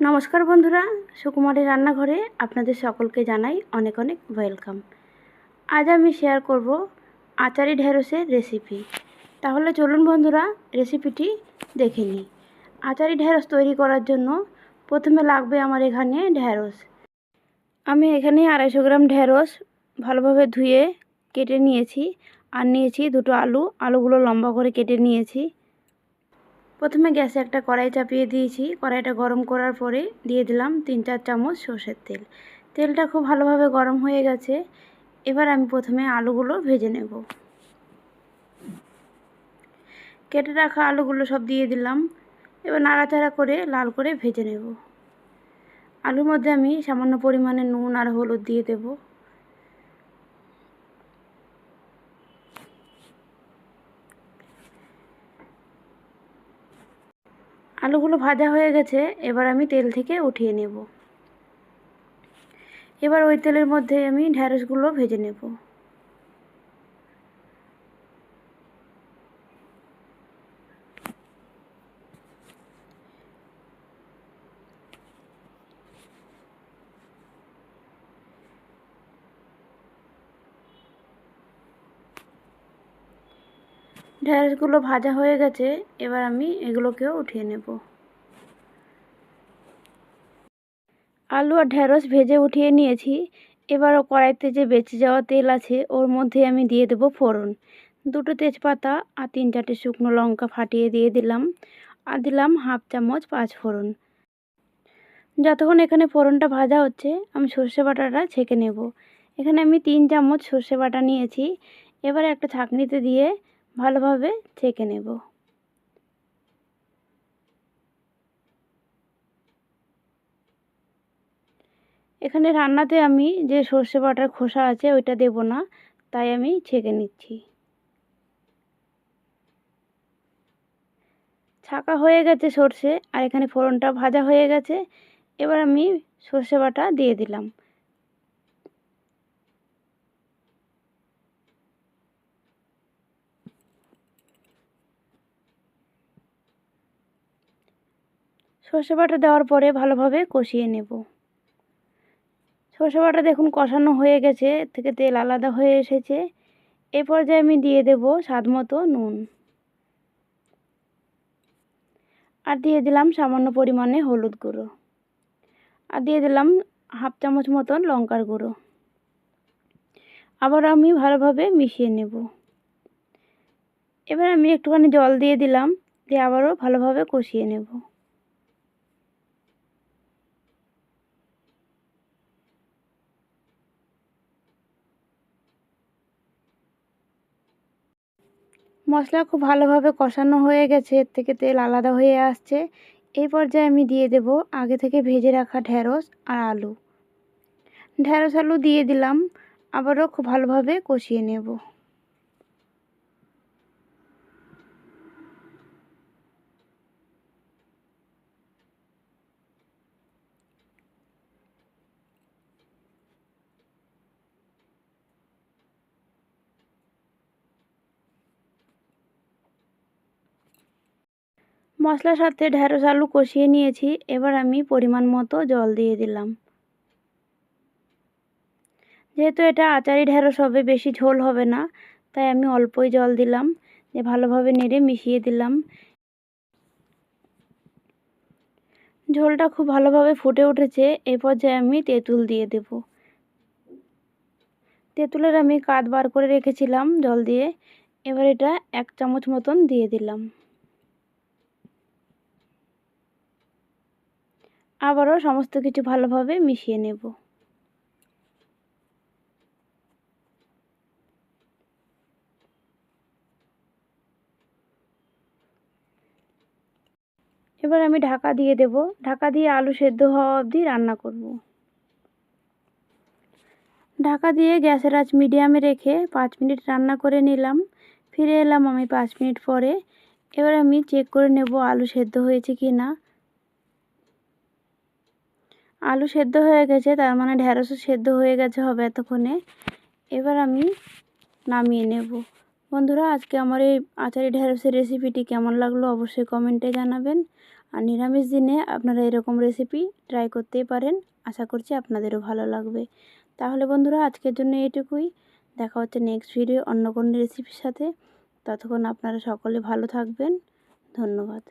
নমস্কার বন্ধুরা, সুকুমারের রান্নাঘরে আপনাদের সকলকে জানাই অনেক অনেক ওয়েলকাম। আজ আমি শেয়ার করব আচারি ঢেঁড়সের রেসিপি তাহলে চলুন বন্ধুরা রেসিপিটি দেখে নিই। আচারি ঢেঁড়স তৈরি করার জন্য প্রথমে লাগবে আমার এখানে ঢেঁড়স। আমি এখানে আড়াইশো গ্রাম ঢেঁড়স ভালোভাবে ধুয়ে কেটে নিয়েছি। আর নিয়েছি দুটো আলু। আলুগুলো লম্বা করে কেটে নিয়েছি। প্রথমে গ্যাসে একটা কড়াই চাপিয়ে দিয়েছি। কড়াইটা গরম করার পরে দিয়ে দিলাম তিন চার চামচ সর্ষের তেল। তেলটা খুব ভালোভাবে গরম হয়ে গেছে। এবার আমি প্রথমে আলুগুলো ভেজে নেব। কেটে রাখা আলুগুলো সব দিয়ে দিলাম। এবার নাড়াচাড়া করে লাল করে ভেজে নেব। আলুর মধ্যে আমি সামান্য পরিমাণে নুন আর হলুদ দিয়ে দেবো। আলুগুলো ভাজা হয়ে গেছে, এবার আমি তেল থেকে উঠিয়ে নেব। এবার ওই তেলের মধ্যে আমি ঢ্যাঁড়সগুলো ভেজে নেব। ঢ্যাঁড়সগুলো ভাজা হয়ে গেছে, এবার আমি এগুলোকেও উঠিয়ে নেব। আলু আর ঢ্যাঁড়স ভেজে উঠিয়ে নিয়েছি। এবার ও কড়াইতে যে বেঁচে যাওয়া তেল আছে, ওর মধ্যে আমি দিয়ে দেবো ফোড়ন। দুটো তেজপাতা আর তিন চারটে শুকনো লঙ্কা ফাটিয়ে দিয়ে দিলাম আর দিলাম হাফ চামচ পাঁচ ফোড়ন। যতক্ষণ এখানে ফোড়নটা ভাজা হচ্ছে, আমি সর্ষে বাটাটা ছেঁকে নেব। এখানে আমি তিন চামচ সর্ষে বাটা নিয়েছি। এবার একটা ছাঁকনিতে দিয়ে ভালোভাবে ছেঁকে নেব। এখানে রান্নাতে আমি যে সর্ষে বাটার খোসা আছে, ওইটা দেব না, তাই আমি ছেঁকে নিচ্ছি। ছাকা হয়ে গেছে সর্ষে, আর এখানে ফোড়নটা ভাজা হয়ে গেছে। এবার আমি সর্ষে বাটা দিয়ে দিলাম। সর্ষে বাটা দেওয়ার পরে ভালোভাবে কষিয়ে নেব। সর্ষে বাটা দেখুন কষানো হয়ে গেছে এর থেকে তেল আলাদা হয়ে এসেছে। এ পর্যায়ে আমি দিয়ে দেব স্বাদ মতো নুন। আর দিয়ে দিলাম সামান্য পরিমাণে হলুদ গুঁড়ো। আর দিয়ে দিলাম হাফ চামচ মতন লঙ্কার গুঁড়ো। আবার আমি ভালোভাবে মিশিয়ে নেব। এবার আমি একটুখানি জল দিয়ে দিলাম, দিয়ে আবারও ভালোভাবে কষিয়ে নেব। মশলা খুব ভালোভাবে কষানো হয়ে গেছে, এর থেকে তেল আলাদা হয়ে আসছে। এই পর্যায়ে আমি দিয়ে দেব আগে থেকে ভেজে রাখা ঢ্যাঁড়স আর আলু। ঢ্যাঁড়স আলু দিয়ে দিলাম, আবারও খুব ভালোভাবে কষিয়ে নেব। মশলার সাথে ঢ্যাঁড়স আলু কষিয়ে নিয়েছি। এবার আমি পরিমাণ মতো জল দিয়ে দিলাম। যেহেতু এটা আচারি ঢ্যাঁড়স হবে, বেশি ঝোল হবে না, তাই আমি অল্পই জল দিলাম যে ভালোভাবে নেড়ে মিশিয়ে দিলাম। ঝোলটা খুব ভালোভাবে ফুটে উঠেছে এই পর্যায়ে আমি তেঁতুল দিয়ে দেব। তেঁতুলের আমি কাত বার করে রেখেছিলাম জল দিয়ে, এবার এটা এক চামচ মতন দিয়ে দিলাম। আবারও সমস্ত কিছু ভালোভাবে মিশিয়ে নেব। এবার আমি ঢাকা দিয়ে দেব। ঢাকা দিয়ে আলু সেদ্ধ হওয়া অবধি রান্না করব। ঢাকা দিয়ে গ্যাসের আঁচ মিডিয়ামে রেখে পাঁচ মিনিট রান্না করে নিলাম। ফিরে এলাম আমি পাঁচ মিনিট পরে। এবার আমি চেক করে নেব আলু সেদ্ধ হয়েছে কি না আলু সেদ্ধ হয়ে গেছে, তার মানে ঢ্যাঁড়সও সেদ্ধ হয়ে গেছে হবে এতক্ষণে। এবার আমি নামিয়ে নেব। বন্ধুরা, আজকে আমার এই আচারি ঢ্যাঁড়সের রেসিপিটি কেমন লাগল অবশ্যই কমেন্টে জানাবেন। আর নিরামিষ দিনে আপনারা এরকম রেসিপি ট্রাই করতেই পারেন। আশা করছি আপনাদেরও ভালো লাগবে। তাহলে বন্ধুরা, আজকের জন্য এটুকুই। দেখা হচ্ছে নেক্সট ভিডিও অন্য কোনো রেসিপির সাথে। ততক্ষণ আপনারা সকলে ভালো থাকবেন। ধন্যবাদ।